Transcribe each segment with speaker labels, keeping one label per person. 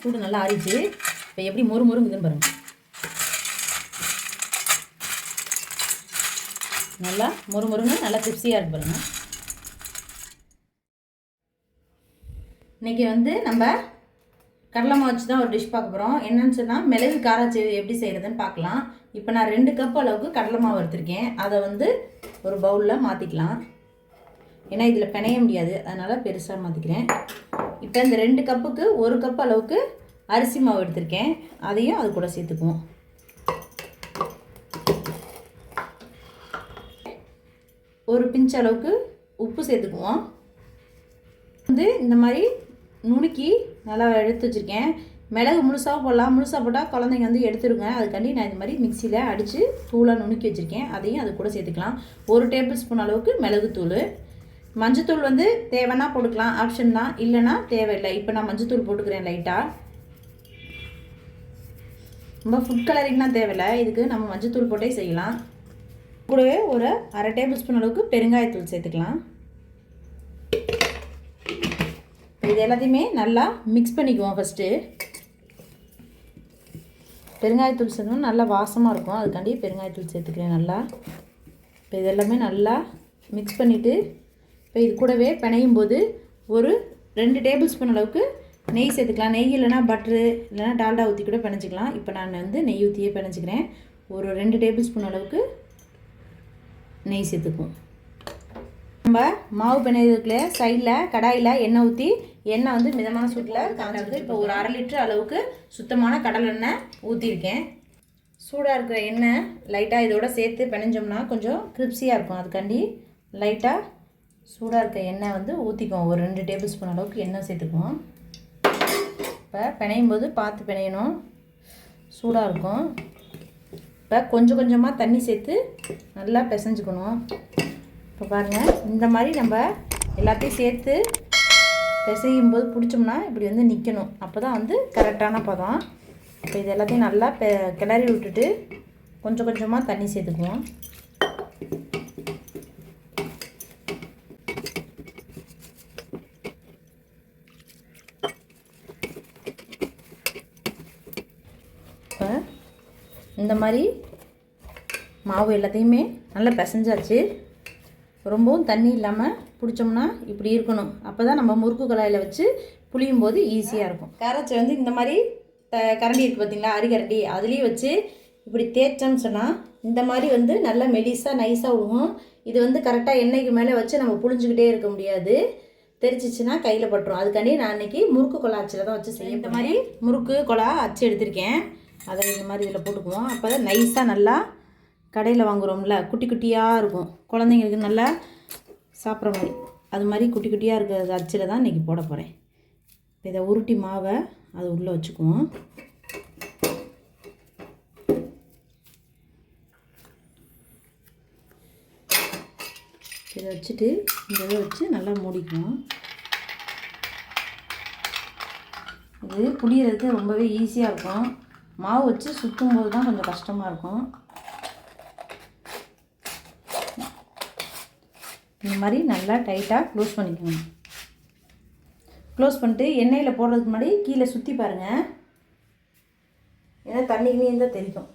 Speaker 1: சூடு நல்லா ஆறிச்சு இப்போ எப்படி மொறு மொறுங்குதுன்னு பாருங்கள் நல்லா மொறு மொறுன்னு நல்லா கிரிப்ஸியாக இருக்கு பாருங்கள் இன்றைக்கி வந்து நம்ம கடலை மாவு வச்சு தான் ஒரு டிஷ் பார்க்க போகிறோம் என்னென்னு சொன்னால் மிளகு காராச்சி எப்படி செய்கிறதுன்னு பார்க்கலாம். இப்போ நான் ரெண்டு கப் அளவுக்கு கடலை மாவு எடுத்திருக்கேன். அதை வந்து ஒரு பவுலில் மாற்றிக்கலாம் ஏன்னா இதில் பிணைய முடியாது. அதனால் பெருசாக மாற்றிக்கிறேன் இப்போ இந்த ரெண்டு கப்புக்கு ஒரு கப் அளவுக்கு அரிசி மாவு எடுத்திருக்கேன். அதையும் அது கூட சேர்த்துக்குவோம். ஒரு பிஞ்ச் அளவுக்கு உப்பு சேர்த்துக்குவோம். வந்து இந்த மாதிரி நுணுக்கி நல்லா எடுத்து வச்சுருக்கேன். மிளகு முழுசாக போடலாம். முழுசாக போட்டால் குழந்தைங்க வந்து எடுத்துருங்க. அதுக்காண்டி நான் இந்த மாதிரி மிக்சியில் அடித்து தூளாக நுணுக்கி வச்சுருக்கேன். அதையும் அது கூட சேர்த்துக்கலாம். ஒரு டேபிள் ஸ்பூன் அளவுக்கு மிளகுத்தூள். மஞ்சத்தூள் வந்து தேவைன்னா போட்டுக்கலாம். ஆப்ஷன் தான். இல்லைன்னா தேவையில்லை. இப்போ நான் மஞ்சத்தூள் போட்டுக்கிறேன் லைட்டாக ரொம்ப ஃபுட் கலரிங்லாம் தேவையில்லை. இதுக்கு நம்ம மஞ்சத்தூள் போட்டே செய்யலாம். கூடவே ஒரு அரை டேபிள் ஸ்பூன் அளவுக்கு பெருங்காயத்தூள் சேர்த்துக்கலாம். இது எல்லாத்தையுமே நல்லா மிக்ஸ் பண்ணிக்குவோம் ஃபஸ்ட்டு பெருங்காயத்தூள் சேர்த்தோம் நல்லா வாசமாக இருக்கும். அதுக்காண்டி பெருங்காயத்தூள் சேர்த்துக்கிறேன் நல்லா. இப்போ இது எல்லாமே நல்லா மிக்ஸ் பண்ணிவிட்டு இப்போ இது கூடவே பிணையும் போது ஒரு ரெண்டு டேபிள் ஸ்பூன் அளவுக்கு நெய் சேர்த்துக்கலாம். நெய் இல்லைனா பட்ரு இல்லைனா டால்டா ஊற்றி கூட பிணைஞ்சிக்கலாம். இப்போ நான் வந்து நெய் ஊற்றியே பிணைஞ்சிக்கிறேன். ஒரு ரெண்டு டேபிள் ஸ்பூன் அளவுக்கு நெய் சேர்த்துக்குவோம். நம்ம மாவு பிணையதுக்குள்ளே சைடில் கடாயில் எண்ணெய் ஊற்றி எண்ணெய் வந்து மிதமான சூட்டில் காஞ்சிருக்கு இப்போ ஒரு அரை லிட்டர் அளவுக்கு சுத்தமான கடல் எண்ணெய் ஊற்றிருக்கேன் சூடாக இருக்கிற எண்ணெய் லைட்டாக இதோட சேர்த்து பிணைஞ்சோம்னா கொஞ்சம் கிரிப்ஸியாக இருக்கும். அதுக்காண்டி லைட்டாக சூடாக இருக்க எண்ணெய் வந்து ஊற்றிக்குவோம் ஒரு ரெண்டு டேபிள் ஸ்பூன் அளவுக்கு எண்ணெய் சேர்த்துக்குவோம். இப்போ பிணையும் போது பார்த்து பிணையணும். சூடாக இருக்கும். இப்போ கொஞ்சம் கொஞ்சமாக தண்ணி சேர்த்து நல்லா பிசைஞ்சுக்கணும். இப்போ பாருங்கள் இந்த மாதிரி நம்ம எல்லாத்தையும் சேர்த்து பிசையும் போது பிடிச்சோம்னா இப்படி வந்து நிற்கணும் அப்போ தான் வந்து கரெக்டான பதம். இப்போ இது எல்லாத்தையும் நல்லா பெ கிளறி விட்டுட்டு கொஞ்சம் கொஞ்சமாக தண்ணி சேர்த்துக்குவோம் இப்போ இந்த மாதிரி மாவு எல்லாத்தையுமே நல்லா பிசைஞ்சாச்சு. ரொம்பவும் தண்ணி இல்லாமல் பிடிச்சோம்னா இப்படி இருக்கணும். அப்போ தான் நம்ம முறுக்கு கலாயில் வச்சு புளியும் போது ஈஸியாக இருக்கும். கரைச்சி வந்து இந்த மாதிரி த கரண்டி இருக்குது பார்த்தீங்களா அரிகரண்டி அதுலேயும் வச்சு இப்படி தேய்ச்சோம்னு சொன்னால் இந்த மாதிரி வந்து நல்லா மெலிசாக நைஸாக விடுவோம் இது வந்து கரெக்டாக எண்ணெய்க்கு மேலே வச்சு நம்ம புளிஞ்சுக்கிட்டே இருக்க முடியாது. தெரிச்சிச்சுன்னா கையில் பட்டுரும். அதுக்காண்டி நான் இன்றைக்கி முறுக்கு கொலா அச்சில் தான் வச்சு செய்ய இந்த மாதிரி முறுக்கு கொலா அச்சு எடுத்திருக்கேன். அதை இந்த மாதிரி இதில் போட்டுக்குவோம். அப்போ தான் நைஸாக நல்லா கடையில் வாங்குகிறோம்ல குட்டி குட்டியாக இருக்கும். குழந்தைங்களுக்கு நல்லா சாப்பிட்ற மாதிரி. அது மாதிரி குட்டி குட்டியாக இருக்கிற அச்சில் தான் இன்றைக்கி போட போகிறேன் இப்போ இதை உருட்டி மாவை அது உள்ளே வச்சுக்குவோம். இதை வச்சுட்டு இந்த இதை வச்சு நல்லா மூடிக்குவோம். இது புளியறதுக்கு ரொம்பவே ஈஸியாக இருக்கும். மாவு வச்சு சுற்றும் போது தான் கொஞ்சம் கஷ்டமாக இருக்கும். இந்த மாதிரி நல்லா டைட்டாக க்ளோஸ் பண்ணிக்கணும் க்ளோஸ் பண்ணிட்டு எண்ணெயில் போடுறதுக்கு முன்னாடி கீழே சுற்றி பாருங்கள் ஏன்னா தண்ணி கிண்ணி இருந்தால் தெரிக்கும்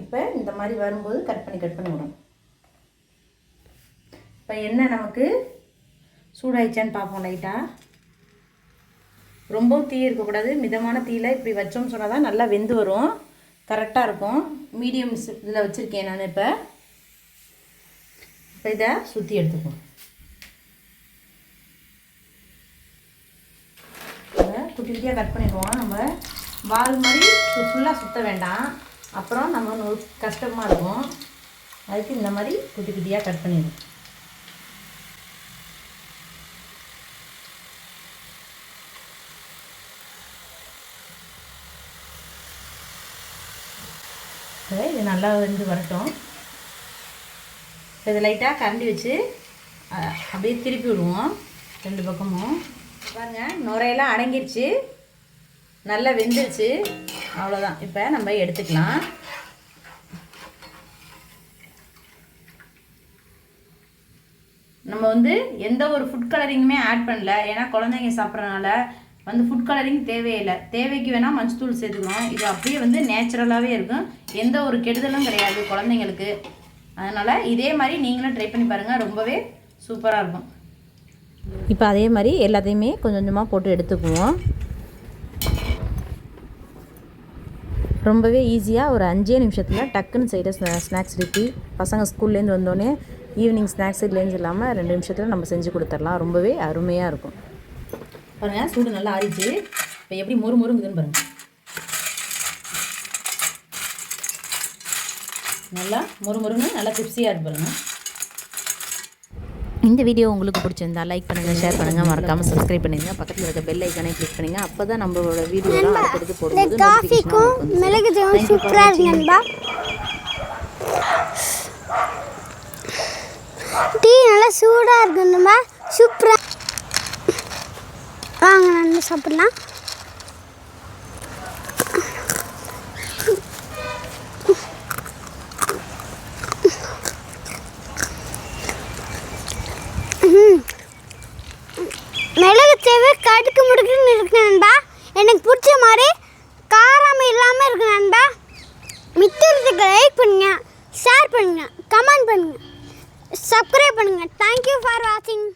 Speaker 1: இப்போ இந்த மாதிரி வரும்போது கட் பண்ணி கட் பண்ணி விடும் இப்போ எண்ணெய் நமக்கு சூடாயிடுச்சான்னு பார்ப்போம் லைட்டாக ரொம்பவும் தீ இருக்கக்கூடாது மிதமான தீயில் இப்படி வச்சோம்னு சொன்னால் தான் நல்லா வெந்து வரும். கரெக்டாக இருக்கும். மீடியம் இதில் வச்சுருக்கேன் நான் இப்போ. இப்போ இதை சுற்றி எடுத்துக்குவோம். குட்டி குட்டியாக கட் பண்ணிடுவோம். நம்ம வால் மாதிரி ஃபுல்லாக சுற்ற வேண்டாம். அப்புறம் நம்ம கஷ்டமாக இருக்கும். அதுக்கு இந்த மாதிரி குட்டி குட்டியாக கட் பண்ணிடுவோம். இப்போ இது நல்லா வந்து வரட்டும். இது இதை லைட்டாக கரண்டி வச்சு அப்படியே திருப்பி விடுவோம் ரெண்டு பக்கமும். பாருங்க நுரையெல்லாம் அடங்கிருச்சு. நல்லா வெந்துருச்சு. அவ்வளோதான் இப்போ நம்ம எடுத்துக்கலாம். நம்ம வந்து எந்த ஒரு ஃபுட் கலரிங்குமே ஆட் பண்ணல. ஏன்னா குழந்தைங்க சாப்பிட்றனால வந்து ஃபுட் கலரிங் தேவையில்லை. தேவைக்கு வேணால் மஞ்சத்தூள் சேர்த்துக்கணும் இது அப்படியே வந்து நேச்சுரலாகவே இருக்கும். எந்த ஒரு கெடுதலும் கிடையாது குழந்தைங்களுக்கு. அதனால் இதே மாதிரி நீங்களும் ட்ரை பண்ணி பாருங்கள் ரொம்பவே சூப்பராக இருக்கும். இப்போ அதே மாதிரி எல்லாத்தையுமே கொஞ்சம் கொஞ்சமாக போட்டு எடுத்துக்குவோம். ரொம்பவே ஈஸியாக ஒரு அஞ்சே நிமிஷத்தில் டக்குன்னு செய்கிற ஸ்நாக்ஸ் ரெசிபி பசங்க ஸ்கூல்லேருந்து வந்தோடனே ஈவினிங் ஸ்நாக்ஸ் இல்லைன்னு இல்லாமல் ரெண்டு நிமிஷத்தில் நம்ம செஞ்சு கொடுத்துடலாம். ரொம்பவே அருமையாக இருக்கும். பாருங்கள் சூடு நல்லா ஆறிச்சு இப்போ எப்படி மொறு மொறுங்குதுன்னு பாருங்கள் நல்லா மொறு மொறுன்னு நல்லா கிப்ஸியாக இருக்கு பாருங்கள் இந்த வீடியோ உங்களுக்கு பிடிச்சிருந்தா லைக் பண்ணுங்கள் ஷேர் பண்ணுங்கள் மறக்காமல் சப்ஸ்கிரைப் பண்ணுங்கள் பக்கத்தில் இருக்க பெல் ஐக்கானே கிளிக் பண்ணுங்கள் அப்போ தான் நம்மளோட வீடியோலாம் அடுத்தடுத்து போடும்போது
Speaker 2: காஃபிக்கும் மிளகு சூப்பராக இருக்கு நண்பா. டீ நல்லா சூடாக இருக்கு நண்பா சூப்பராக வாங்க நண்பா சாப்பிடலாம். மிளகு தேவை கடுக்கு முடுக்குன்னு இருக்கு நண்பா. எனக்கு பிடிச்ச மாதிரி காரம் இல்லாமல் இருக்கு நண்பா. மித்தத்துக்கு லைக் பண்ணுங்க ஷேர் பண்ணுங்க கமெண்ட் பண்ணுங்க. சப்ஸ்கிரைப் பண்ணுங்க. தேங்க்யூ ஃபார் வாட்சிங்